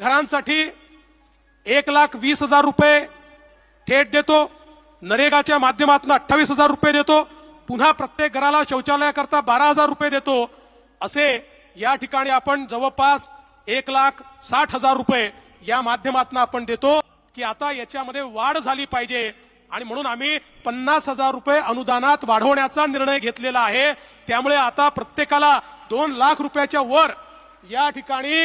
घरांसाठी एक लाख वीस हजार रुपये थेट देतो. नरेगाच्या माध्यमातून अठ्ठावीस हजार रुपये देतो. पुन्हा प्रत्येक घराला शौचालयाकरता बारा हजार रुपये देतो. असे या ठिकाणी आपण जवळपास एक लाख साठ हजार रुपये या माध्यमातून आपण देतो की आता याच्यामध्ये वाढ झाली पाहिजे. आणि म्हणून आम्ही पन्नास हजार रुपये अनुदानात वाढवण्याचा निर्णय घेतलेला आहे. त्यामुळे आता प्रत्येकाला दोन लाख रुपयाच्या वर या ठिकाणी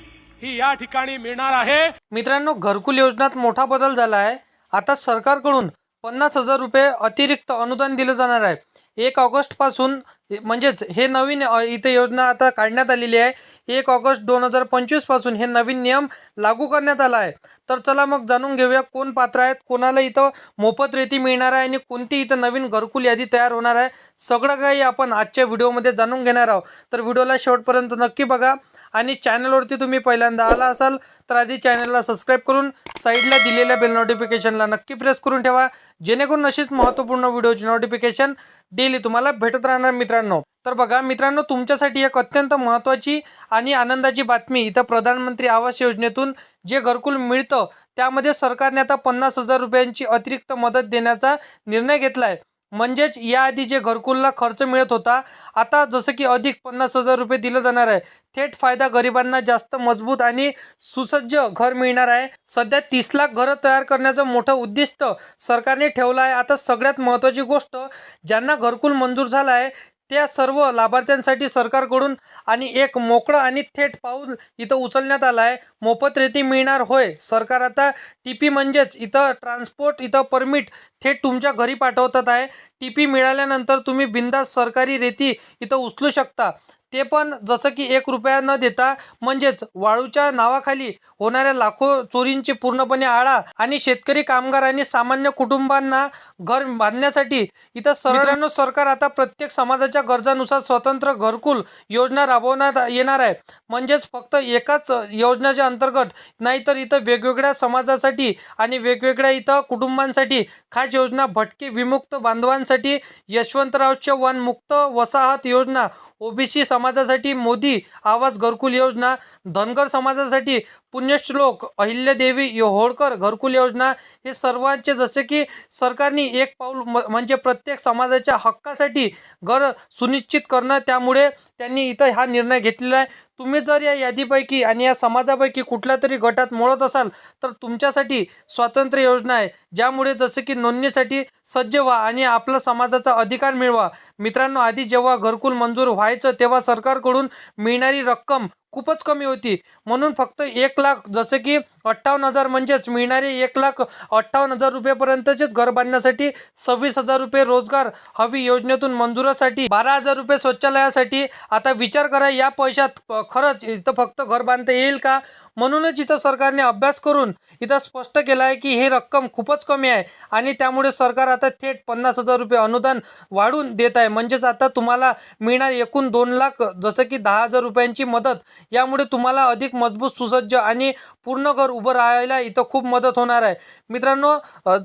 ही या ठिकाणी मिळणार आहे. मित्रांनो घरकुल योजनात मोठा बदल झाला आहे. आता सरकारकडून पन्नास हजार रुपये अतिरिक्त अनुदान दिलं जाणार आहे. एक ऑगस्टपासून म्हणजेच हे नवीन इथे योजना आता काढण्यात आलेली आहे. एक ऑगस्ट दोन हजार पंचवीसपासून हे नवीन नियम लागू करण्यात आला आहे. तर चला मग जाणून घेऊया कोण पात्र आहेत कोणाला इथं मोफत रेती मिळणार आहे आणि कोणती इथं नवीन घरकुल यादी तयार होणार आहे. सगळं काही आपण आजच्या व्हिडिओमध्ये जाणून घेणार आहोत. तर व्हिडिओला शेवटपर्यंत नक्की बघा. आणि चॅनलवरती तुम्ही पहिल्यांदा आला असाल तर आधी चॅनलला सबस्क्राईब करून साईडला दिलेल्या बेल नोटिफिकेशनला नक्की प्रेस करून ठेवा. जेणेकरून अशीच महत्त्वपूर्ण व्हिडिओची नोटिफिकेशन डेली तुम्हाला भेटत राहणार मित्रांनो. तर बघा मित्रांनो तुमच्यासाठी एक अत्यंत महत्त्वाची आणि आनंदाची बातमी इथं प्रधानमंत्री आवास योजनेतून जे घरकुल मिळतं त्यामध्ये सरकारने आता पन्नास हजार रुपयांची अतिरिक्त मदत देण्याचा निर्णय घेतला आहे म्हणजेच याआधी जे घरकुलला खर्च मिळत होता आता जसं की अधिक पन्नास हजार रुपये दिलं जाणार आहे. थेट फायदा गरिबांना जास्त मजबूत आणि सुसज्ज घर मिळणार आहे. सध्या तीस लाख घरं तयार करण्याचं मोठं उद्दिष्ट सरकारने ठेवलं आहे. आता सगळ्यात महत्त्वाची गोष्ट ज्यांना घरकुल मंजूर झालं आहे त्या सर्व लाभार्थ्यांसाठी सरकारकडून आणि एक मोकळं आणि थेट पाऊल इथं उचलण्यात आलं आहे मोफत रेती मिळणार होय. सरकार आता टी पी म्हणजेच इथं ट्रान्सपोर्ट इथं परमिट थेट तुमच्या घरी पाठवतात आहे. टी पी मिळाल्यानंतर तुम्ही बिंदास सरकारी रेती इथं उचलू शकता. ते पण जसं की एक रुपया न देता म्हणजेच वाळूच्या नावाखाली होणाऱ्या लाखो चोरींची पूर्णपणे आळा आणि शेतकरी कामगार आणि सामान्य कुटुंबांना घर बांधण्यासाठी इथं सरकारनं सरकार आता प्रत्येक समाजाच्या गरजानुसार स्वतंत्र घरकुल योजना राबवण्यात येणार आहे. म्हणजेच फक्त एकाच योजनेच्या अंतर्गत नाहीतर इथं वेगवेगळ्या समाजासाठी आणि वेगवेगळ्या इथं कुटुंबांसाठी खास योजना भटके विमुक्त बांधवांसाठी यशवंतराव चव्हाण मुक्त वसाहत योजना ओबीसी समाजासाठी मोदी आवास घरकुल योजना धनगर समाजासाठी पुण्यश्लोक अहिल्यादेवी होळकर घरकुल योजना हे सर्वांचे जसे की सरकारने एक पाऊल म म्हणजे प्रत्येक समाजाच्या हक्कासाठी घर सुनिश्चित करणं त्यामुळे त्यांनी इथं हा निर्णय घेतलेला आहे. तुम्ही जर या यादीपैकी आणि या समाजापैकी कुठल्या तरी गटात मोडत असाल तर तुमच्यासाठी स्वातंत्र्य योजना आहे. ज्यामुळे जसं की नोंदणीसाठी सज्ज व्हा आणि आपला समाजाचा अधिकार मिळवा. मित्रांनो आधी जेव्हा घरकुल मंजूर व्हायचं तेव्हा सरकारकडून मिळणारी रक्कम खूपच कमी होती. म्हणून फक्त एक लाख जसं की अठ्ठावन्न हजार म्हणजेच मिळणारे एक लाख अठ्ठावन्न हजार रुपयेपर्यंतचेच घर बांधण्यासाठी सव्वीस हजार रुपये रोजगार हवी योजनेतून मंजुरासाठी बारा हजार रुपये शौचालयासाठी आता विचार करा या पैशात खरंच इथं फक्त घर बांधता येईल का? म्हणूनच इथं सरकारने अभ्यास करून इथं स्पष्ट केलं आहे की हे रक्कम खूपच कमी आहे आणि त्यामुळे सरकार आता थेट पन्नास हजार रुपये अनुदान वाढवून देत आहे. म्हणजेच आता तुम्हाला मिळणार एकूण दोन लाख जसं की दहा हजार रुपयांची मदत. यामुळे तुम्हाला अधिक मजबूत सुसज्ज आणि पूर्ण घर उभं राहायला इथं खूप मदत होणार आहे. मित्रांनो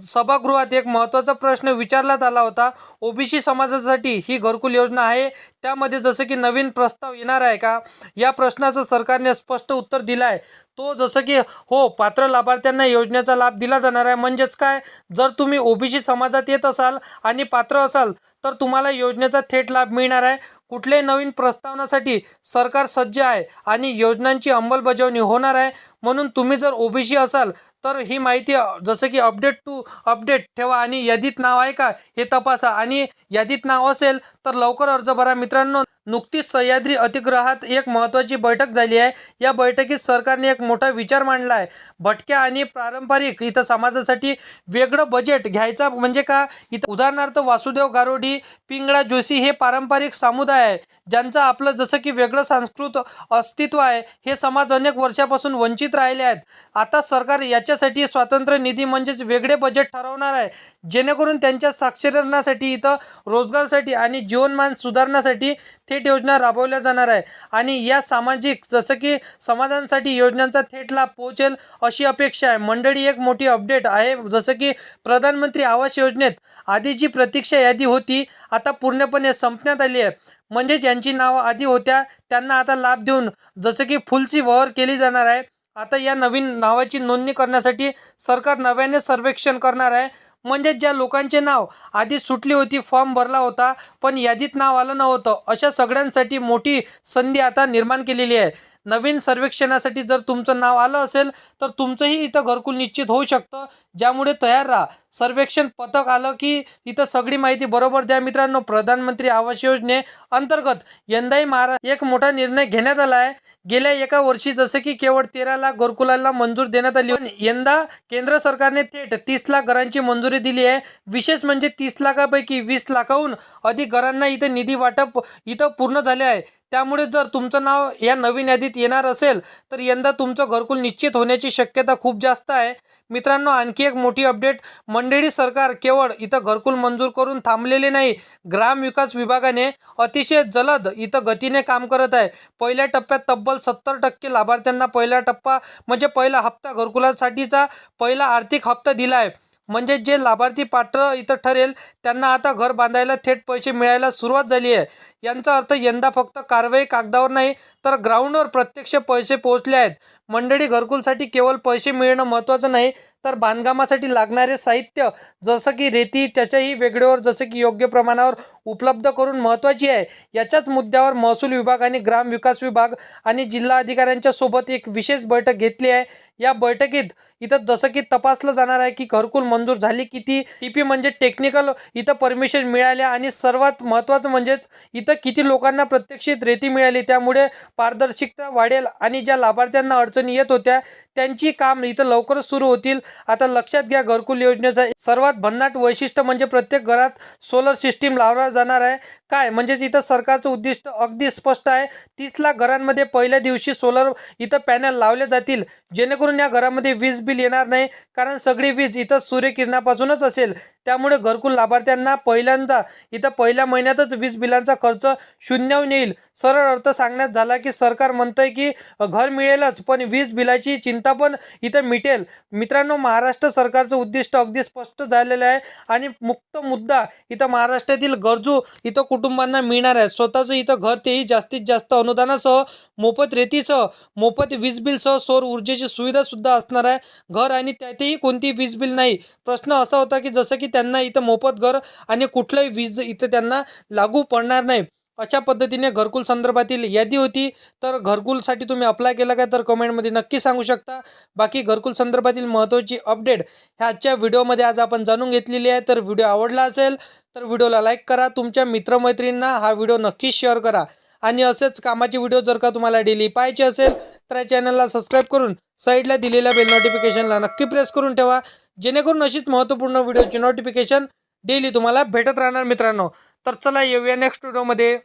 सभागृहात एक महत्त्वाचा प्रश्न विचारण्यात आला होता. ओबीसी समाजासाठी ही घरकुल योजना आहे. त्यामध्ये जसं की नवीन प्रस्ताव येणार आहे का? या प्रश्नाचं सरकारने स्पष्ट उत्तर दिलं आहे तो जसं की हो पात्र लाभार्थ्यांना योजनेचा लाभ दिला जाणार आहे. म्हणजेच काय? जर तुम्ही ओबीसी समाजात येत असाल आणि पात्र असाल तर तुम्हाला योजनेचा थेट लाभ मिळणार आहे. कुठल्याही नवीन प्रस्तावनासाठी सरकार सज्ज आहे आणि योजनांची अंमलबजावणी होणार आहे. म्हणून तुम्ही जर ओबीसी असाल तर ही माहिती जसं की अपडेट टू अपडेट ठेवा आणि यादीत नाव आहे का हे तपासा. आणि यादीत नाव असेल तर लवकर अर्ज भरा. मित्रांनो नुकतीच सह्याद्री अतिग्रहात एक महत्त्वाची बैठक झाली आहे. या बैठकीत सरकारने एक मोठा विचार मांडला आहे. भटक्या आणि पारंपरिक इथं समाजासाठी वेगळं बजेट घ्यायचा म्हणजे का? इथं उदाहरणार्थ वासुदेव गारोडी पिंगळा जोशी हे पारंपरिक समुदाय आहे. ज्यांचं आपलं जसं की वेगळं सांस्कृत अस्तित्व आहे हे समाज अनेक वर्षापासून वंचित राहिले आहेत. आता सरकार याच्यासाठी स्वातंत्र्य निधी म्हणजेच वेगळे बजेट ठरवणार आहे. जेणेकरून त्यांच्या साक्षरणासाठी इथं रोजगारसाठी आणि जीवनमान सुधारण्यासाठी थेट योजना राबवल्या जाणार आहे. आणि या सामाजिक जसं की समाजांसाठी योजनांचा थेट लाभ पोहोचेल अशी अपेक्षा आहे. मंडळी एक मोठी अपडेट आहे. जसं की प्रधानमंत्री आवास योजनेत आधी जी प्रतीक्षा यादी होती. आता पूर्णपणे संपण्यात आली आहे. म्हणजे ज्यांची नावं आधी होत्या त्यांना आता लाभ देऊन जसं की फुलची वहर केली जाणार आहे. आता या नवीन नावाची नोंदणी करण्यासाठी सरकार नव्याने सर्वेक्षण करणार आहे. म्हणजे ज्या लोकांचे नाव आधी सुटली होती फॉर्म भरला होता पण यादीत नाव आलं नव्हतं. अशा सगळ्यांसाठी मोठी संधी आता निर्माण केलेली आहे. नवीन सर्वेक्षणासाठी जर तुमचं नाव आलं असेल तर तुमचंही इथं घरकुल निश्चित होऊ शकतं. ज्यामुळे तयार राहा. सर्वेक्षण पथक आलं की इथं सगळी माहिती बरोबर द्या. मित्रांनो प्रधानमंत्री आवास योजने अंतर्गत यंदाही महारा एक मोठा निर्णय घेण्यात आला आहे. गेल्या एका वर्षी जसं की केवळ तेरा लाख घरकुलांना मंजूर देण्यात आली पण यंदा केंद्र सरकारने थेट तीस लाख घरांची मंजुरी दिली आहे. विशेष म्हणजे तीस लाखापैकी वीस लाखाहून अधिक घरांना इथं निधी वाटप इथं पूर्ण झाले आहे. त्यामुळे जर तुमचं नाव या नवीन यादीत येणार असेल तर यंदा तुमचं घरकुल निश्चित होण्याची शक्यता खूप जास्त आहे. मित्रांनो आणखी एक मोठी अपडेट. मंडळी सरकार केवळ इथं घरकुल मंजूर करून थांबलेले नाही ग्रामविकास विभागाने अतिशय जलद इथं गतीने काम करत आहे. पहिल्या टप्प्यात तब्बल सत्तर टक्के लाभार्थ्यांना पहिला टप्पा म्हणजे पहिला हप्ता घरकुलासाठीचा पहिला आर्थिक हप्ता दिला आहे म्हणजे जे लाभार्थी पात्र इथं ठरेल त्यांना आता घर बांधायला थेट पैसे मिळायला सुरुवात झाली आहे. यांचा अर्थ यंदा फक्त कारवाई कागदावर नाही तर ग्राउंडवर प्रत्यक्ष पैसे पोहोचले आहेत. मंडळी घरकुलसाठी केवळ पैसे मिळणं महत्त्वाचं नाही तर बांधकामासाठी लागणारे साहित्य जसं की रेती त्याच्याही वेगळेवर जसं की योग्य प्रमाणावर उपलब्ध करून महत्त्वाची आहे. याच्याच मुद्द्यावर महसूल विभाग आणि ग्रामविकास विभाग आणि जिल्हा अधिकाऱ्यांच्या सोबत एक विशेष बैठक घेतली आहे. या बैठकीत इथं जसं की तपासलं जाणार आहे की घरकुल मंजूर झाली किती टी पी म्हणजे टेक्निकल इथं परमिशन मिळाल्या आणि सर्वात महत्त्वाचं म्हणजेच इथं किती लोकांना प्रत्यक्षित रेती मिळाली त्यामुळे पारदर्शकता वाढेल आणि ज्या लाभार्थ्यांना अडचणी येत होत्या त्यांची काम इथं लवकरच सुरू होतील. आता लक्षात घ्या घरकुल योजनेचा सर्वात भन्नाट वैशिष्ट्य म्हणजे प्रत्येक घरात सोलर सिस्टीम लावला जाणार आहे. काय? म्हणजेच इथं सरकारचं उद्दिष्ट अगदी स्पष्ट आहे. तीस लाख घरांमध्ये पहिल्या दिवशी सोलर इथं पॅनल लावले जातील. जेणेकरून या घरामध्ये वीज बिल येणार नाही. कारण सगळी वीज इथं सूर्यकिरणापासूनच असेल. त्यामुळे घरकुल लाभार्थ्यांना पहिल्यांदा इथं पहिल्या महिन्यातच वीज बिलांचा खर्च शून्याहून येईल. सरळ अर्थ सांगण्यात झाला की सरकार म्हणतंय की घर मिळेलच पण वीज बिलाची चिंता पण इथं मिटेल. मित्रांनो महाराष्ट्र सरकारचं उद्दिष्ट अगदी स्पष्ट झालेलं आहे. आणि मुक्त मुद्दा इथं महाराष्ट्रातील गरजू इथं कुटुंबांना मिळणार आहे. स्वतःचं इथं घर तेही जास्तीत जास्त अनुदानासह मोफत रेतीसह मोफत वीज बिलसह सौर ऊर्जेची सुविधासुद्धा असणार आहे. घर आणि त्यातही कोणती वीज बिल नाही. प्रश्न असा होता की जसं की त्यांना इथं मोफत घर आणि कुठलंही वीज इथं त्यांना लागू पडणार नाही. अशा पद्धतीने घरकुल संदर्भातील यादी होती? तर घरकुलसाठी तुम्ही अप्लाय केलं का? तर कमेंटमध्ये नक्की सांगू शकता. बाकी घरकुल संदर्भातील महत्त्वाची अपडेट ह्या आजच्या व्हिडिओमध्ये आज आपण जाणून घेतलेली आहे. तर व्हिडिओ आवडला असेल तर व्हिडिओला लाईक करा. तुमच्या मित्रमैत्रिणींना हा व्हिडिओ नक्कीच शेअर करा. आणि असेच कामाचे व्हिडिओ जर का तुम्हाला डेली पाहायचे असेल तर या चॅनलला सबस्क्राईब करून साईडला दिलेल्या बेल नोटिफिकेशनला नक्की प्रेस करून ठेवा. जेणेकरून अशीच महत्त्वपूर्ण व्हिडिओची नोटिफिकेशन डेली तुम्हाला भेटत राहणार मित्रांनो. तर चला येऊया नेक्स्ट व्हिडिओमध्ये